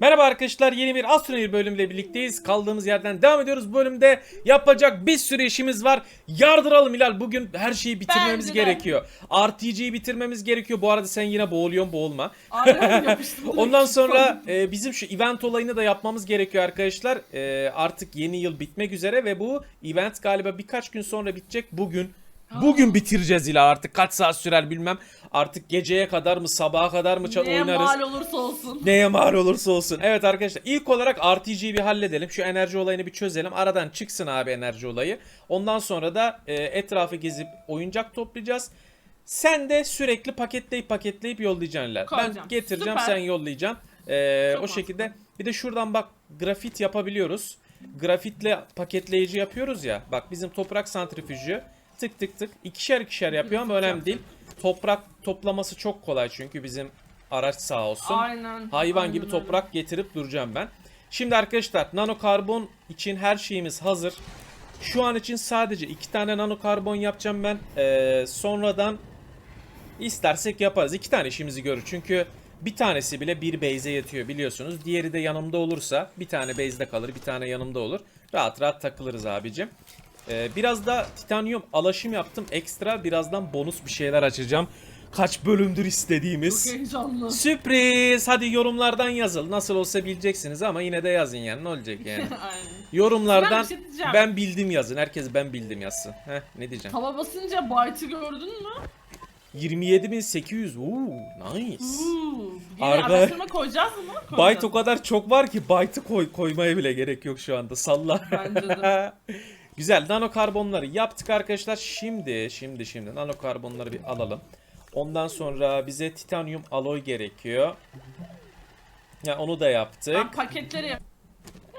Merhaba arkadaşlar yeni bir Astroneer bölümüyle birlikteyiz. Kaldığımız yerden devam ediyoruz. Bu bölümde yapacak bir sürü işimiz var. Yardıralım Hilal. Bugün her şeyi bitirmemiz Bence de. gerekiyor. RTG'yi bitirmemiz gerekiyor. Bu arada sen yine boğuluyorsun boğulma. Aynen yapıştım. Ondan sonra e, bizim şu event olayını da yapmamız gerekiyor arkadaşlar. E, artık yeni yıl bitmek üzere ve bu event galiba birkaç gün sonra bitecek. Bugün Bugün bitireceğiz ila artık kaç saat sürer bilmem. Artık geceye kadar mı sabaha kadar mı Neye oynarız. mal olursa olsun. Neye mal olursa olsun. Evet arkadaşlar ilk olarak RTG'yi bir halledelim. Şu enerji olayını bir çözelim. Aradan çıksın abi enerji olayı. Ondan sonra da e, etrafı gezip oyuncak toplayacağız. Sen de sürekli paketleyip paketleyip yollayacaksın. Lan. Ben Koyacağım. getireceğim Süper. sen yollayacaksın. E, Çok o şekilde. Bir de şuradan bak grafit yapabiliyoruz. Grafitle paketleyici yapıyoruz ya. Bak bizim toprak santrifüjü tık tık tık ikişer ikişer yapıyor ama önemli değil. Toprak toplaması çok kolay çünkü bizim araç sağ olsun. Aynen. Hayvan aynen gibi öyle. toprak getirip duracağım ben. Şimdi arkadaşlar nanokarbon için her şeyimiz hazır. Şu an için sadece iki tane nanokarbon yapacağım ben. Ee, sonradan istersek yaparız. İki tane işimizi görür. Çünkü bir tanesi bile bir base'e yetiyor biliyorsunuz. Diğeri de yanımda olursa bir tane base'de kalır bir tane yanımda olur. Rahat rahat takılırız abicim. Ee, biraz da titanyum alaşım yaptım. Ekstra birazdan bonus bir şeyler açacağım. Kaç bölümdür istediğimiz. Çok heyecanlı. Sürpriz. Hadi yorumlardan yazıl. Nasıl olsa bileceksiniz ama yine de yazın yani. Ne olacak yani? Aynen. Yorumlardan bir şey diyeceğim. ben bildim yazın. Herkes ben bildim yazsın. Heh ne diyeceğim? Tava basınca byte'ı gördün mü? 27800. Uuu nice. Uuu. Yine araştırma koyacağız mı? Byte Koyacağız. o kadar çok var ki byte'ı koy, koymaya bile gerek yok şu anda. Salla. Bence de. Güzel nanokarbonları yaptık arkadaşlar. Şimdi şimdi şimdi nanokarbonları bir alalım. Ondan sonra bize titanyum alloy gerekiyor. Ya onu da yaptık. Ben paketleri yap-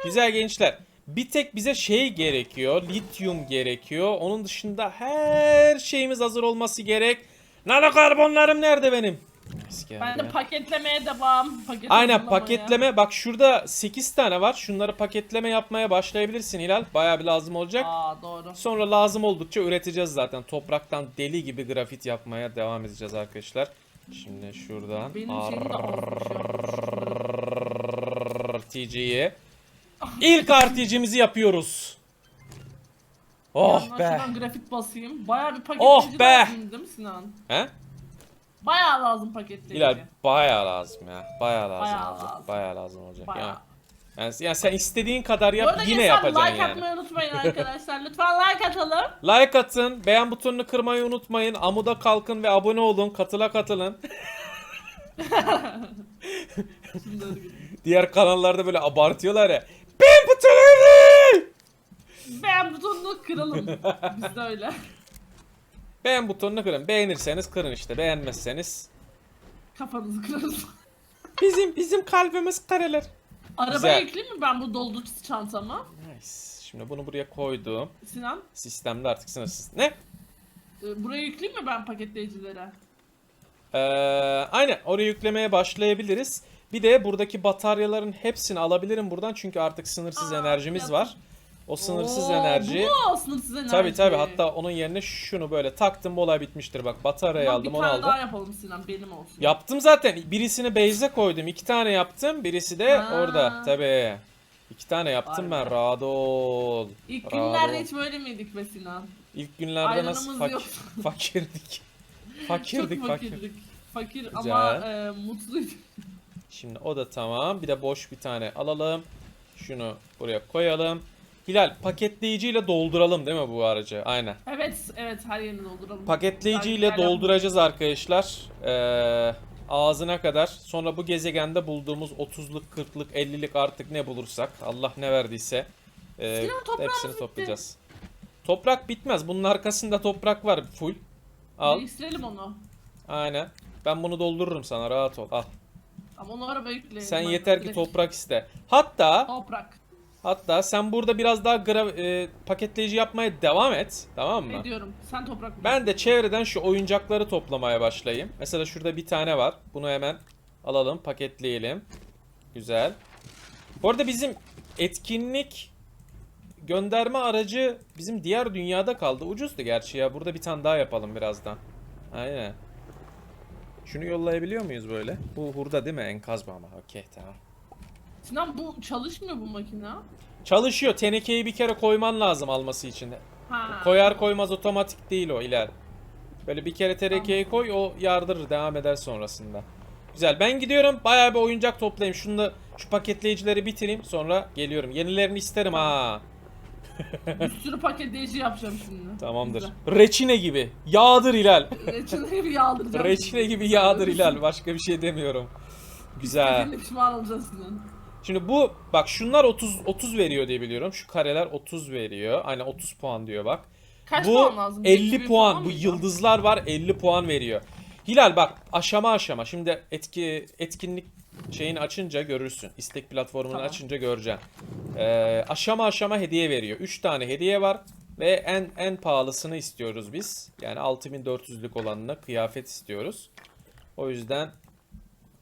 Güzel gençler. Bir tek bize şey gerekiyor. Lityum gerekiyor. Onun dışında her şeyimiz hazır olması gerek. Nanokarbonlarım nerede benim? Geldi Ben de paketlemeye devam. Paket Aynen paketleme. Bak şurada 8 tane var. Şunları paketleme yapmaya başlayabilirsin Hilal. Bayağı bir lazım olacak. Aa doğru. Sonra lazım oldukça üreteceğiz zaten. Topraktan deli gibi grafit yapmaya devam edeceğiz arkadaşlar. Şimdi şuradan Benim şeyim de RTG'yi. İlk RTG'mizi yapıyoruz. Oh be. şuradan grafit basayım. Bayağı bir paketleyici Oh be. lazım değil mi Sinan? He? Bayağı lazım paketleyici. Hilal bayağı lazım ya. Bayağı lazım Bayağı olacak. lazım. Bayağı lazım olacak. Bayağı. Ya. Yani, yani sen istediğin kadar yap yine yapacaksın like yani. atmayı unutmayın arkadaşlar. Lütfen like atalım. Like atın, beğen butonunu kırmayı unutmayın. Amuda kalkın ve abone olun. Katıla katılın. Diğer kanallarda böyle abartıyorlar ya. Beğen butonunu! Beğen butonunu kıralım. Biz de öyle. Beğen butonunu kırın. Beğenirseniz kırın işte. Beğenmezseniz Kafanızı kırarız. bizim bizim kalbimiz kırılır. Arabaya Güzel. yükleyeyim mi ben bu doldurucu çantamı? Nice. Şimdi bunu buraya koydum. Sinan, Sistemde artık sınırsız. Ne? e, buraya yükleyeyim mi ben paketleyicilere? Ee, aynen oraya yüklemeye başlayabiliriz. Bir de buradaki bataryaların hepsini alabilirim buradan çünkü artık sınırsız Aa, enerjimiz yap- var. O sınırsız Oo, enerji. Bu mu sınırsız enerji? Tabi tabi hatta onun yerine şunu böyle taktım bu olay bitmiştir bak bataryayı Tamam, aldım bir onu tane aldım. daha yapalım Sinan benim olsun. Yaptım zaten birisini base'e koydum iki tane yaptım birisi de Ha. orada tabi. İki tane yaptım Vay ben be. rahat ol. İlk Rahat günlerde hiç böyle miydik be Sinan? İlk günlerde nasıl Ayranımız fakir, yok. fakirdik. Fakirdik Çok fakir. fakirdik. Fakir ama e, mutluyduk. Şimdi o da tamam. Bir de boş bir tane alalım. Şunu buraya koyalım. Hilal paketleyiciyle dolduralım değil mi bu aracı? Aynen. Evet, evet her yerini dolduralım. Paketleyiciyle Aynen. dolduracağız arkadaşlar. Ee, ağzına kadar. Sonra bu gezegende bulduğumuz 30'luk, 40'lık, 50'lik artık ne bulursak. Allah ne verdiyse. Sinan, toprağımız hepsini bitti. toplayacağız. Toprak bitmez. Bunun arkasında toprak var full. Al. Değiştirelim onu. Aynen. Ben bunu doldururum sana rahat ol. Al. Ama onu arabaya yükleyelim. Sen yeter ki direkt- toprak iste. Hatta Toprak. Hatta sen burada biraz daha gra- e, paketleyici yapmaya devam et. Tamam mı? Ediyorum. Sen toprak. Ben de çevreden şu oyuncakları toplamaya başlayayım. Mesela şurada bir tane var. Bunu hemen alalım, paketleyelim. Güzel. Bu arada bizim etkinlik gönderme aracı bizim diğer dünyada kaldı. Ucuzdu gerçi ya. Burada bir tane daha yapalım birazdan. Aynen. Şunu yollayabiliyor muyuz böyle? Bu hurda değil mi? Enkaz mı ama? Okey tamam. Sinan bu çalışmıyor bu makine. Çalışıyor. Tenekeyi bir kere koyman lazım alması için. Ha. Koyar koymaz otomatik değil o iler. Böyle bir kere tenekeyi koy o yardırır devam eder sonrasında. Güzel ben gidiyorum bayağı bir oyuncak toplayayım. Şunu da şu paketleyicileri bitireyim sonra geliyorum. Yenilerini isterim ha. Bir sürü paketleyici yapacağım şimdi. Tamamdır. Güzel. Reçine gibi. Yağdır Hilal. Reçine gibi yağdıracağım. Reçine gibi yağdır Hilal. Başka bir şey demiyorum. Güzel. Pişman olacağız Sinan. Şimdi bu bak şunlar 30 30 veriyor diye biliyorum. Şu kareler 30 veriyor. Aynen 30 puan diyor bak. Kaç bu puan lazım? 50 2000 puan. falan Bu yıldızlar var 50 puan veriyor. Hilal bak aşama aşama. Şimdi etki etkinlik şeyini açınca görürsün. İstek platformunu Tamam. açınca göreceksin. Ee, aşama aşama hediye veriyor. 3 tane hediye var ve en en pahalısını istiyoruz biz. Yani 6400'lük olanına kıyafet istiyoruz. O yüzden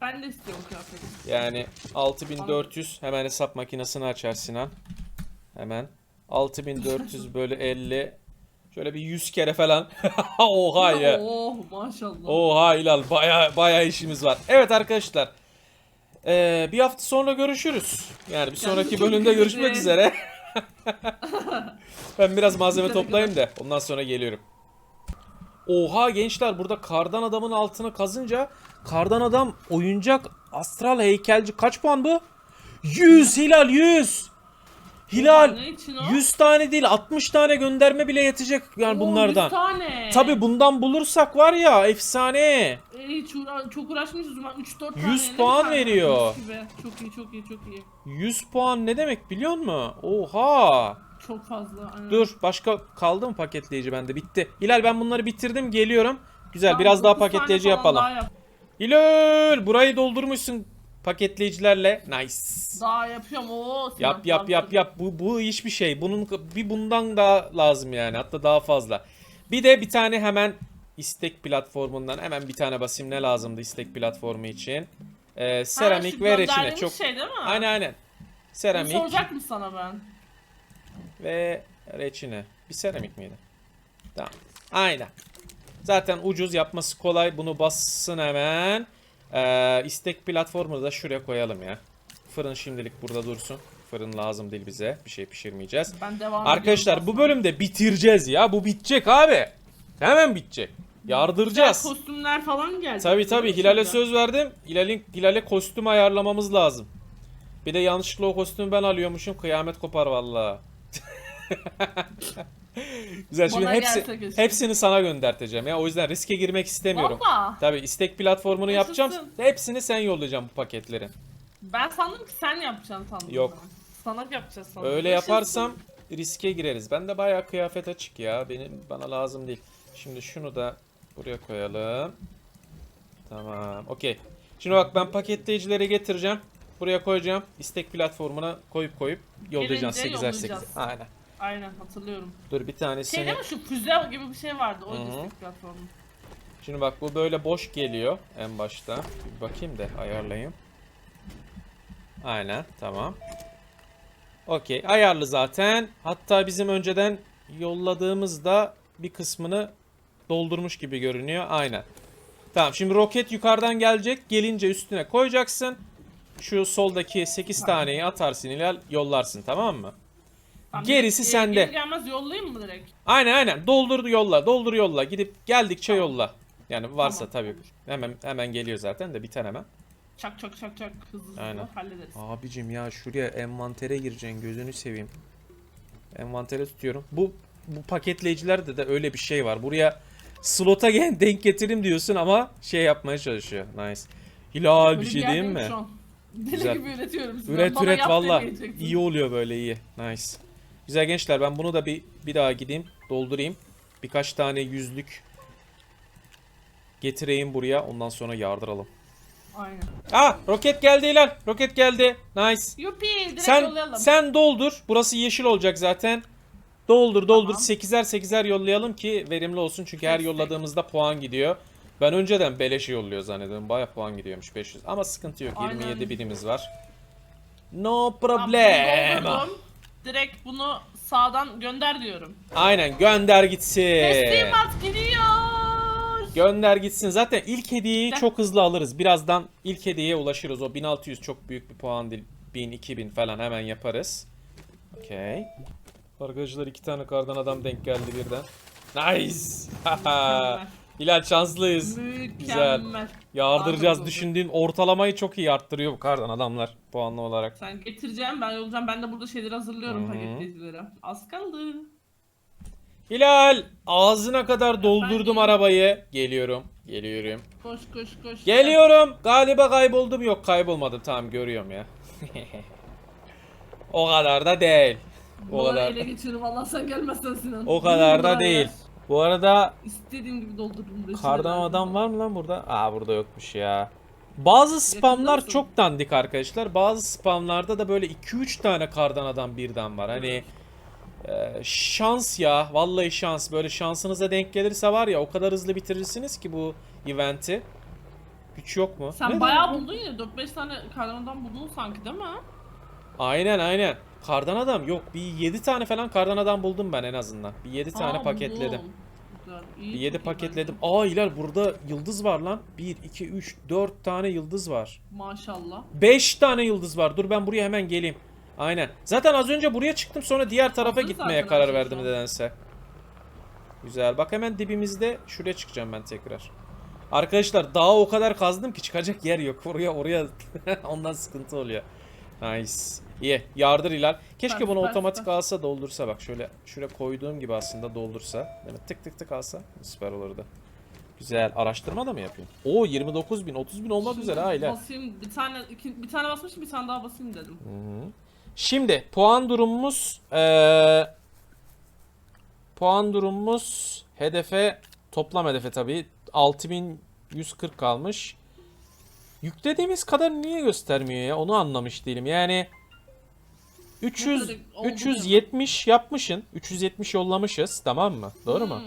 Ben de istiyorum kıyafeti. yani 6400 hemen hesap makinesini açar Sinan. Hemen 6400 bölü 50 şöyle bir 100 kere falan. Oha ya. Oh maşallah. Oha Hilal baya baya işimiz var. Evet arkadaşlar. Ee, bir hafta sonra görüşürüz. Yani bir sonraki Kendinize bölümde iyi görüşmek üzere. ben biraz malzeme toplayayım da ondan sonra geliyorum. Oha gençler burada kardan adamın altına kazınca kardan adam oyuncak astral heykelci kaç puan bu? 100 Hilal 100. Hilal Ne için o? 100 tane değil 60 tane gönderme bile yetecek yani Oo, bunlardan. 100 tane. Tabi bundan bulursak var ya efsane. E, hiç uğra- çok uğraşmışız. Ben 3-4 tane. 100 ne puan veriyor. gibi. Çok iyi çok iyi çok iyi. 100 puan ne demek biliyor musun? Oha. Çok fazla. aynen. Dur başka kaldı mı paketleyici bende bitti. Hilal ben bunları bitirdim geliyorum. Güzel Tamam, biraz daha dokuz tane paketleyici falan yapalım. Daha, yap. Hilal burayı doldurmuşsun paketleyicilerle. Nice. daha yapıyorum. Oo, Yap yap yap yap. Bu bu hiçbir şey. Bunun bir bundan daha lazım yani. Hatta daha fazla. Bir de bir tane hemen istek platformundan hemen bir tane basayım ne lazımdı istek platformu için. Ee, seramik ve reçine çok. şey değil mi? Aynen aynen. Bunu Seramik soracaktım sana ben. ve reçine. Bir seramik miydi? Tamam. Aynen. Zaten ucuz yapması kolay. Bunu bassın hemen. Ee, istek platformunu da şuraya koyalım ya. Fırın şimdilik burada dursun. Fırın lazım değil bize. Bir şey pişirmeyeceğiz. Ben devam Arkadaşlar bu bölümde bitireceğiz ya. Bu bitecek abi. Hemen bitecek. Yardıracağız. Kostümler falan geldi. Tabi tabi. Hilal'e söz verdim. Hilal'in Hilal'e kostüm ayarlamamız lazım. Bir de yanlışlıkla o kostümü ben alıyormuşum. Kıyamet kopar valla. Güzel şimdi Bana hepsi gelse keşke. hepsini sana gönderteceğim ya. O yüzden riske girmek istemiyorum. Valla. Tabi istek platformunu Yaşasın. yapacağım. Hepsini sen yollayacağım bu paketlerin. Ben sandım ki sen yapacaksın sandım. Yok. ben. Sana yapacağız sandım. Öyle Yaşasın. yaparsam riske gireriz. Ben de bayağı kıyafet açık ya. Benim bana lazım değil. Şimdi şunu da buraya koyalım. Tamam. Okey. Şimdi bak ben paketleyicileri getireceğim. Buraya koyacağım. İstek platformuna koyup koyup yollayacağız Gelince 8'er 8'er. yollayacağız. Aynen. Aynen hatırlıyorum. Dur bir tanesini. Şey değil mi şu füze gibi bir şey vardı. O Hı hı. destek platformu. Şimdi bak bu böyle boş geliyor en başta. Bir bakayım da ayarlayayım. Aynen tamam. Okey ayarlı zaten. Hatta bizim önceden yolladığımızda bir kısmını doldurmuş gibi görünüyor. Aynen. Tamam şimdi roket yukarıdan gelecek. Gelince üstüne koyacaksın. Şu soldaki 8 taneyi atarsın Hilal yollarsın tamam mı? Tamam, Gerisi e, sende. Gelir gelmez yollayayım mı direkt? Aynen aynen. Doldur yolla. Doldur yolla. Gidip geldikçe Tamam. yolla. Yani varsa Tamam, tabii. Hemen hemen geliyor zaten de biter hemen. Çak çak çak çak hızlı hızlı Aynen. hallederiz. Abicim ya şuraya envantere gireceksin gözünü seveyim. Envantere tutuyorum. Bu bu paketleyicilerde de öyle bir şey var. Buraya slota gel denk getireyim diyorsun ama şey yapmaya çalışıyor. Nice. Hilal bir şey diyeyim mi? Deli Güzel. gibi üretiyorum. Üret Bana üret valla iyi oluyor böyle iyi. Nice. Güzel gençler ben bunu da bir bir daha gideyim doldurayım. Birkaç tane yüzlük getireyim buraya ondan sonra yardıralım. Aynen. Ah roket geldi Hilal. Roket geldi. Nice. Yupi direkt Sen yollayalım. sen doldur. Burası yeşil olacak zaten. Doldur doldur. Tamam. 8'er 8'er yollayalım ki verimli olsun. Çünkü her yolladığımızda puan gidiyor. Ben önceden beleşe yolluyor zannediyorum. Baya puan gidiyormuş 500. Ama sıkıntı yok. Aynen. 27 birimiz var. No Tamam, problem. doldurdum. Direkt bunu sağdan gönder diyorum. Aynen gönder gitsin. Teslimat gidiyor. Gönder gitsin. Zaten ilk hediyeyi Gel. çok hızlı alırız. Birazdan ilk hediyeye ulaşırız. O 1600 çok büyük bir puan değil. 1000 2000 falan hemen yaparız. Okey. Arkadaşlar iki tane kardan adam denk geldi birden. Nice. Hilal şanslıyız. Güzel. Mükemmel. Yağdıracağız Harika düşündüğün ortalamayı çok iyi arttırıyor bu kardan adamlar puanlı olarak. Sen getireceğim ben yollayacağım. Ben de burada şeyleri hazırlıyorum Hı hı. paketleyicileri. Az kaldı. Hilal ağzına kadar doldurdum Efendim? arabayı. Geliyorum. Geliyorum. Koş koş koş. Geliyorum. Galiba kayboldum. Yok kaybolmadım. Tamam görüyorum ya. o kadar da değil. O Bunları kadar. ele geçiririm Allah sen gelmezsen Sinan. O kadar da değil. Bu arada İstediğim gibi doldururum. reçine kardan adam var mı lan burada? Aa burada yokmuş ya. Bazı spamlar mısın? çok dandik arkadaşlar. Bazı spamlarda da böyle 2-3 tane kardan adam birden var. Hani e, şans ya. Vallahi şans. Böyle şansınıza denk gelirse var ya o kadar hızlı bitirirsiniz ki bu eventi. Güç yok mu? Sen Ne bayağı buldun ya 4-5 tane kardan adam buldun sanki değil mi? Aynen aynen. Kardan adam yok. Bir 7 tane falan kardan adam buldum ben en azından. Bir 7 tane Aa, paketledim. buldum. Güzel. Bir 7 çok iyi paketledim. Aa Hilal burada yıldız var lan. 1, 2, 3, 4 tane yıldız var. Maşallah. 5 tane yıldız var. Dur ben buraya hemen geleyim. Aynen. Zaten az önce buraya çıktım sonra diğer tarafa Hazır gitmeye zaten karar verdim an. nedense. Güzel. Bak hemen dibimizde şuraya çıkacağım ben tekrar. Arkadaşlar dağı o kadar kazdım ki çıkacak yer yok. Oraya oraya ondan sıkıntı oluyor. Nice. İyi. Yardır Hilal. Keşke Süper, bunu süper, otomatik süper. alsa doldursa bak şöyle şuraya koyduğum gibi aslında doldursa. Değil mi? Tık tık tık alsa süper olurdu. Güzel. Araştırma da mı yapayım? Oo 29 bin 30 bin olmak üzere ha Hilal. Basayım bir tane iki, bir tane basmışım bir tane daha basayım dedim. Şimdi puan durumumuz eee, puan durumumuz hedefe toplam hedefe tabii 6140 kalmış. Yüklediğimiz kadar niye göstermiyor ya onu anlamış değilim. Yani 300 kadar oldu 370 yapmışın. 370 yollamışız tamam mı? Doğru mu? Hmm,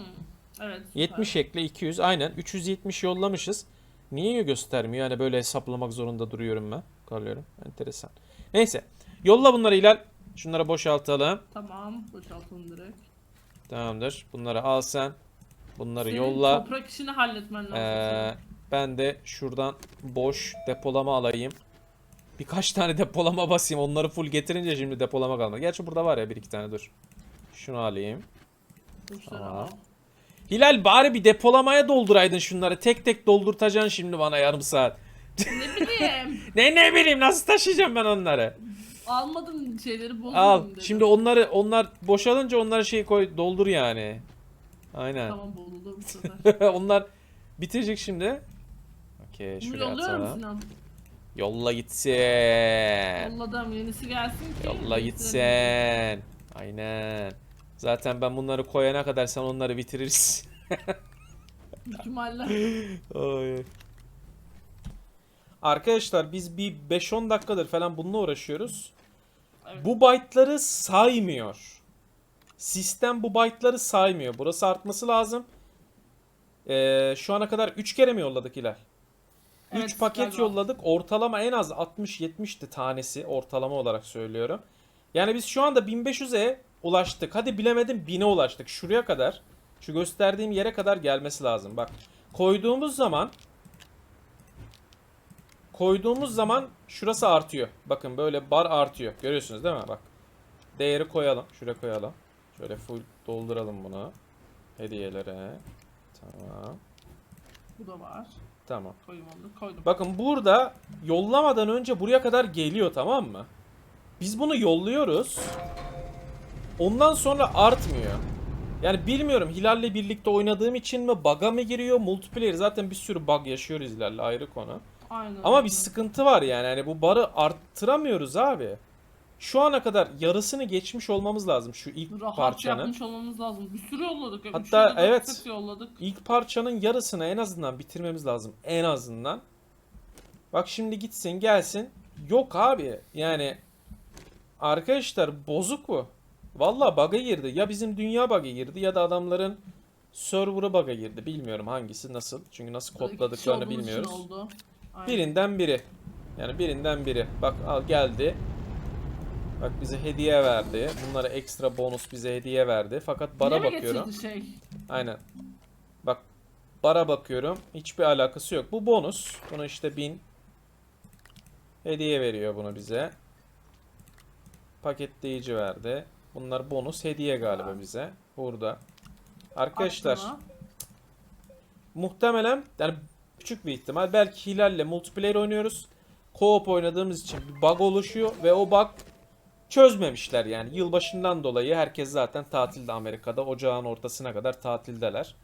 Evet. süper. 70 ekle 200 aynen 370 yollamışız. Niye göstermiyor? Yani böyle hesaplamak zorunda duruyorum ben. Kalıyorum. Enteresan. Neyse. Yolla bunları Hilal. Şunları boşaltalım. Tamam boşaltalım direkt. Tamamdır. Bunları al sen. Bunları Senin yolla. toprak işini halletmen lazım. Ee, ben de şuradan boş depolama alayım. Birkaç tane depolama basayım. Onları full getirince şimdi depolama kalmadı. Gerçi burada var ya bir iki tane dur. Şunu alayım. Tamam. al. Hilal bari bir depolamaya dolduraydın şunları. Tek tek doldurtacaksın şimdi bana yarım saat. Ne bileyim. Ne ne bileyim nasıl taşıyacağım ben onları? Almadım şeyleri bozdum Al. dedim. Şimdi onları onlar boşalınca onları şey koy doldur yani. Aynen. Tamam bozuldu bu sefer. onlar bitirecek şimdi. Okey şuraya atalım. Yolla gitsin. Yolladım yenisi gelsin ki. Yolla gitsin. Aynen. Zaten ben bunları koyana kadar sen onları bitirirsin. İhtimalle. Ay. Arkadaşlar biz bir 5-10 dakikadır falan bununla uğraşıyoruz. Evet. Bu byte'ları saymıyor. Sistem bu byte'ları saymıyor. Burası artması lazım. Ee, şu ana kadar 3 kere mi yolladık Hilal? 3 Evet, paket galiba. yolladık. Ortalama en az 60-70'ti tanesi ortalama olarak söylüyorum. Yani biz şu anda 1500'e ulaştık. Hadi bilemedim 1000'e ulaştık. Şuraya kadar. Şu gösterdiğim yere kadar gelmesi lazım. Bak koyduğumuz zaman koyduğumuz zaman şurası artıyor. Bakın böyle bar artıyor. Görüyorsunuz değil mi? Bak. Değeri koyalım. Şuraya koyalım. Şöyle full dolduralım bunu. Hediyelere. Tamam. Bu da var. Tamam. Onu koydum. Bakın burada yollamadan önce buraya kadar geliyor tamam mı? Biz bunu yolluyoruz. Ondan sonra artmıyor. Yani bilmiyorum Hilal'le birlikte oynadığım için mi bug'a mı giriyor? Multiplayer zaten bir sürü bug yaşıyoruz Hilal'le ayrı konu. Aynen. Ama bir sıkıntı var yani. Hani bu barı arttıramıyoruz abi. Şu ana kadar yarısını geçmiş olmamız lazım şu ilk Rahat parçanın. yapmış olmamız lazım. Bir sürü yolladık. Üç Hatta dört evet. yolladık. İlk parçanın yarısını en azından bitirmemiz lazım. En azından. Bak şimdi gitsin gelsin. Yok abi. Yani arkadaşlar bozuk bu. Vallahi bug'a girdi. Ya bizim dünya bug'a girdi ya da adamların server'ı bug'a girdi. Bilmiyorum hangisi nasıl. Çünkü nasıl kodladıklarını bilmiyoruz. Birinden biri. Yani birinden biri. Bak al geldi. Bak bize hediye verdi. Bunlara ekstra bonus bize hediye verdi. Fakat bara Yine bakıyorum. şey? Aynen. Bak bara bakıyorum. Hiçbir alakası yok. Bu bonus. Bunu işte bin hediye veriyor bunu bize. Paketleyici verdi. Bunlar bonus hediye galiba bize. Burada. Arkadaşlar Aklına. muhtemelen yani küçük bir ihtimal belki Hilal'le multiplayer oynuyoruz. Co-op oynadığımız için bir bug oluşuyor ve o bug çözmemişler yani. Yılbaşından dolayı herkes zaten tatilde Amerika'da. Ocağın ortasına kadar tatildeler.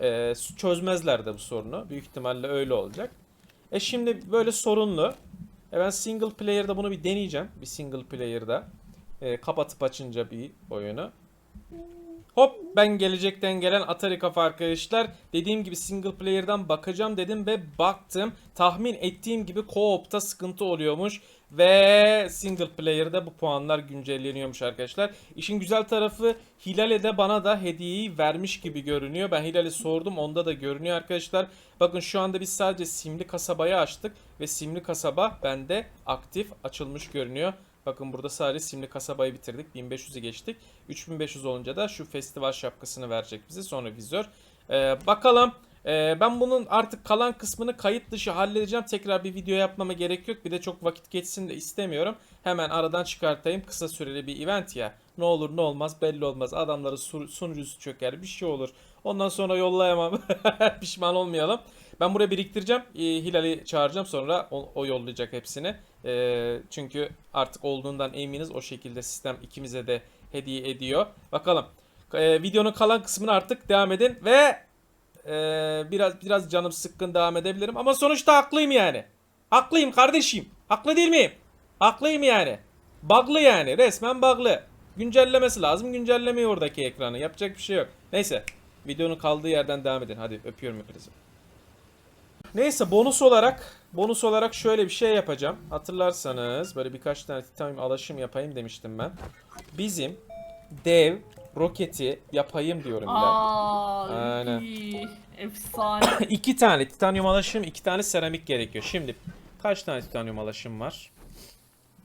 Ee, çözmezler de bu sorunu. Büyük ihtimalle öyle olacak. E şimdi böyle sorunlu. E ben single player'da bunu bir deneyeceğim. Bir single player'da. E, kapatıp açınca bir oyunu. Hop ben gelecekten gelen Atari kafa arkadaşlar. Dediğim gibi single player'dan bakacağım dedim ve baktım. Tahmin ettiğim gibi co-op'ta sıkıntı oluyormuş. Ve single player'da bu puanlar güncelleniyormuş arkadaşlar. İşin güzel tarafı Hilal'e de bana da hediyeyi vermiş gibi görünüyor. Ben Hilal'e sordum onda da görünüyor arkadaşlar. Bakın şu anda biz sadece simli kasabayı açtık. Ve simli kasaba bende aktif açılmış görünüyor. Bakın burada sadece simli kasabayı bitirdik. 1500'ü geçtik. 3500 olunca da şu festival şapkasını verecek bize. Sonra vizör. Ee, bakalım. Ee, ben bunun artık kalan kısmını kayıt dışı halledeceğim. Tekrar bir video yapmama gerek yok. Bir de çok vakit geçsin de istemiyorum. Hemen aradan çıkartayım. Kısa süreli bir event ya. Ne olur ne olmaz belli olmaz. Adamların su- sunucusu çöker bir şey olur. Ondan sonra yollayamam. Pişman olmayalım. Ben buraya biriktireceğim. Hilal'i çağıracağım sonra o, o yollayacak hepsini. Ee, çünkü artık olduğundan eminiz o şekilde sistem ikimize de hediye ediyor. Bakalım. Ee, videonun kalan kısmını artık devam edin ve ee, biraz biraz canım sıkkın devam edebilirim ama sonuçta haklıyım yani. Haklıyım kardeşim. Haklı değil miyim? Haklıyım yani. Bug'lı yani. Resmen bug'lı. Güncellemesi lazım. Güncellemiyor oradaki ekranı. Yapacak bir şey yok. Neyse. Videonun kaldığı yerden devam edin. Hadi öpüyorum hepinizi. Neyse bonus olarak bonus olarak şöyle bir şey yapacağım. Hatırlarsanız böyle birkaç tane titanium alaşım yapayım demiştim ben. Bizim dev roketi yapayım diyorum daha. Aa, Aynen. iyi. Efsane. iki tane titanyum alaşım, iki tane seramik gerekiyor. Şimdi kaç tane titanyum alaşım var?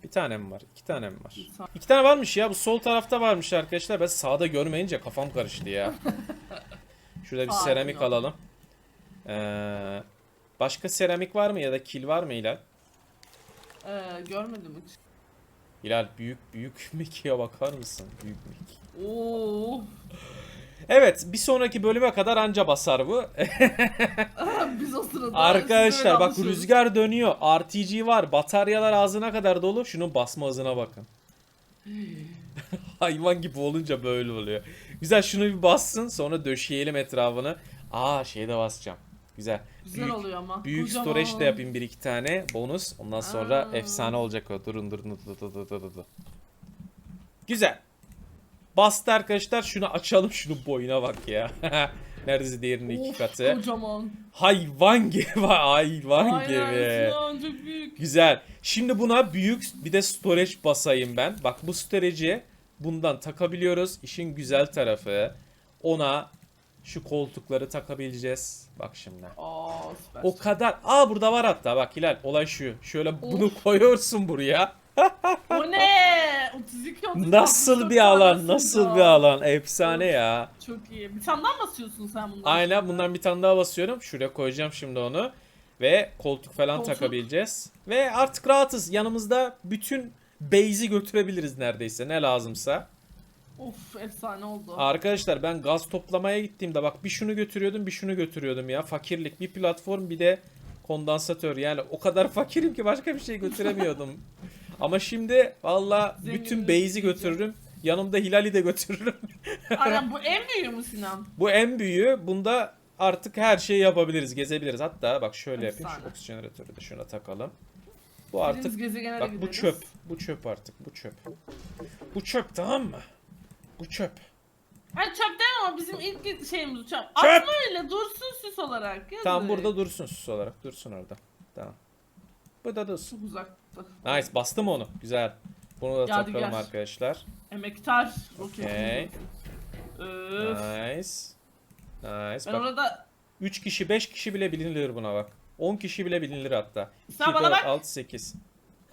Bir tane mi var? İki tane mi var? Tane. İki tane varmış ya. Bu sol tarafta varmış arkadaşlar. Ben sağda görmeyince kafam karıştı ya. Şurada bir Pardon. seramik alalım. Ee, başka seramik var mı ya da kil var mı Hilal? ee, görmedim hiç. Hilal büyük büyük Mickey'e bakar mısın? Büyük Mickey. Oo. Evet bir sonraki bölüme kadar anca basar bu. Biz o sırada Arkadaşlar bak rüzgar dönüyor. RTV var. Bataryalar ağzına kadar dolu. Şunun basma hızına bakın. Hayvan gibi olunca böyle oluyor. Güzel şunu bir bassın sonra döşeyelim etrafını. Aa şeye de basacağım. Güzel. Güzel büyük, oluyor ama. Büyük Kocaman. storage de yapayım bir iki tane bonus. Ondan sonra Aa. efsane olacak o. Durun durun dur dur dur dur dur. Güzel. Bastı arkadaşlar. Şunu açalım. Şunun boyuna bak ya. Neredeyse diğerinin iki katı. Kocaman. Hayvan gibi. Hayvan Aynen gibi. Çok büyük. Güzel. Şimdi buna büyük bir de storage basayım ben. Bak bu storage'i bundan takabiliyoruz. İşin güzel tarafı ona şu koltukları takabileceğiz. Bak şimdi. Aa süper. O kadar. Aa burada var hatta bak Hilal olay şu. Şöyle bunu koyuyorsun buraya. O ne? 32 34 Nasıl 64 bir alan? Nasıl bir alan? Efsane ya. Çok iyi. Bir tane daha mı basıyorsun sen bundan? Aynen bundan bir tane daha basıyorum. Şuraya koyacağım şimdi onu. Ve koltuk falan Koltuk. takabileceğiz. Ve artık rahatız. Yanımızda bütün base'i götürebiliriz neredeyse ne lazımsa. Of efsane oldu. Arkadaşlar ben gaz toplamaya gittiğimde bak bir şunu götürüyordum bir şunu götürüyordum ya. Fakirlik bir platform bir de kondansatör. Yani o kadar fakirim ki başka bir şey götüremiyordum. Ama şimdi valla bütün base'i götürürüm. Yanımda Hilal'i de götürürüm. Aynen bu en büyüğü mü Sinan? Bu en büyüğü. Bunda artık her şeyi yapabiliriz, gezebiliriz. Hatta bak şöyle yapayım. Şu Efsane. oksijeneratörü de şuna takalım. Bu artık bak bu gideriz. çöp. Bu çöp artık. Bu çöp. Bu çöp tamam mı? Bu çöp. Ay çöp değil ama bizim ilk şeyimiz çöp. Çöp! Atma öyle dursun süs olarak. Yazık. Tamam burada dursun süs olarak. Dursun orada. Tamam. Bu da dursun. Uzakta. Nice. Bastı mı onu? Güzel. Bunu da Yadigar. takalım arkadaşlar. Emektar. Okey. Nice. Nice. Ben Bak orada 3 kişi 5 kişi bile binilir buna bak. 10 kişi bile binilir hatta. Sen 2, bana 4, bak. 6, 8.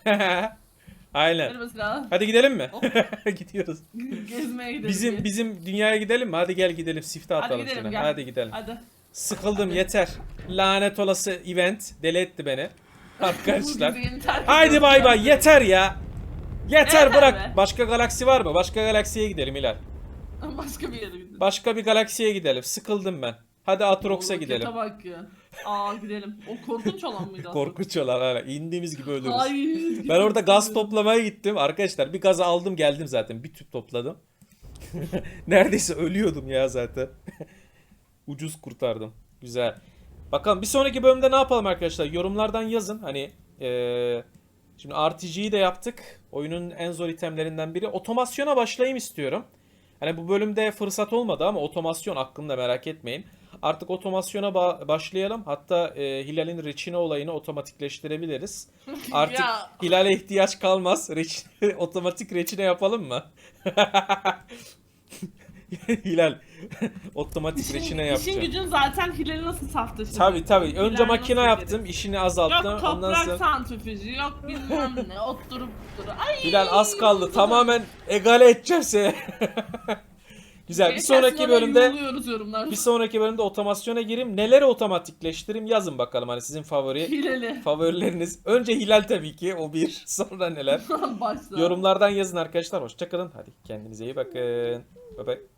Aynen. Hadi mesela Hadi gidelim mi? Hop. Gidiyoruz. gezmeye gidelim. Bizim diye. bizim dünyaya gidelim mi? Hadi gel gidelim. Sifte Hadi atalım gidelim, şuna. gel. Hadi gidelim. Hadi. Sıkıldım Hadi. yeter. Lanet olası event. Deli etti beni. Arkadaşlar. Haydi bay bay. Yeter ya. Yeter Yeter bırak. be. Başka galaksi var mı? Başka galaksiye gidelim Hilal. Başka bir yere gidelim. Başka bir galaksiye gidelim. Sıkıldım ben. Hadi Atrox'a gidelim. bak ya. Aa gidelim. O korkunç olan mıydı? Korkunç olan hala. indiğimiz gibi ölürüz. Hayır. Ben orada gaz toplamaya gittim. Arkadaşlar bir gazı aldım geldim zaten. Bir tüp topladım. Neredeyse ölüyordum ya zaten. Ucuz kurtardım. Güzel. Bakalım bir sonraki bölümde ne yapalım arkadaşlar? Yorumlardan yazın. Hani eee, şimdi RTG'yi de yaptık. Oyunun en zor itemlerinden biri. Otomasyona başlayayım istiyorum. Hani bu bölümde fırsat olmadı ama otomasyon hakkında merak etmeyin. Artık otomasyona ba- başlayalım. Hatta e, Hilal'in reçine olayını otomatikleştirebiliriz. Artık Ya. Hilal'e ihtiyaç kalmaz. Reçine, otomatik reçine yapalım mı? Hilal otomatik reçine İşin yapacağım. gücün zaten Hilal'i nasıl saftı şimdi? Tabi tabi. Önce Hilal makine nasıl yaptım, gelir? işini azalttım. Yok Ondan toprak sonra santrifüjü yok bilmem ne otturup dur. Ay. Hilal az kaldı. Tamamen egale edeceğim seni. Güzel. Bir sonraki bölümde bir sonraki bölümde otomasyona gireyim. Neleri otomatikleştireyim yazın bakalım hani sizin favori Hilal'i. favorileriniz. Önce Hilal tabii ki o bir. Sonra neler? Yorumlardan yazın arkadaşlar. Hoşçakalın. Hadi kendinize iyi bakın. Bye bye.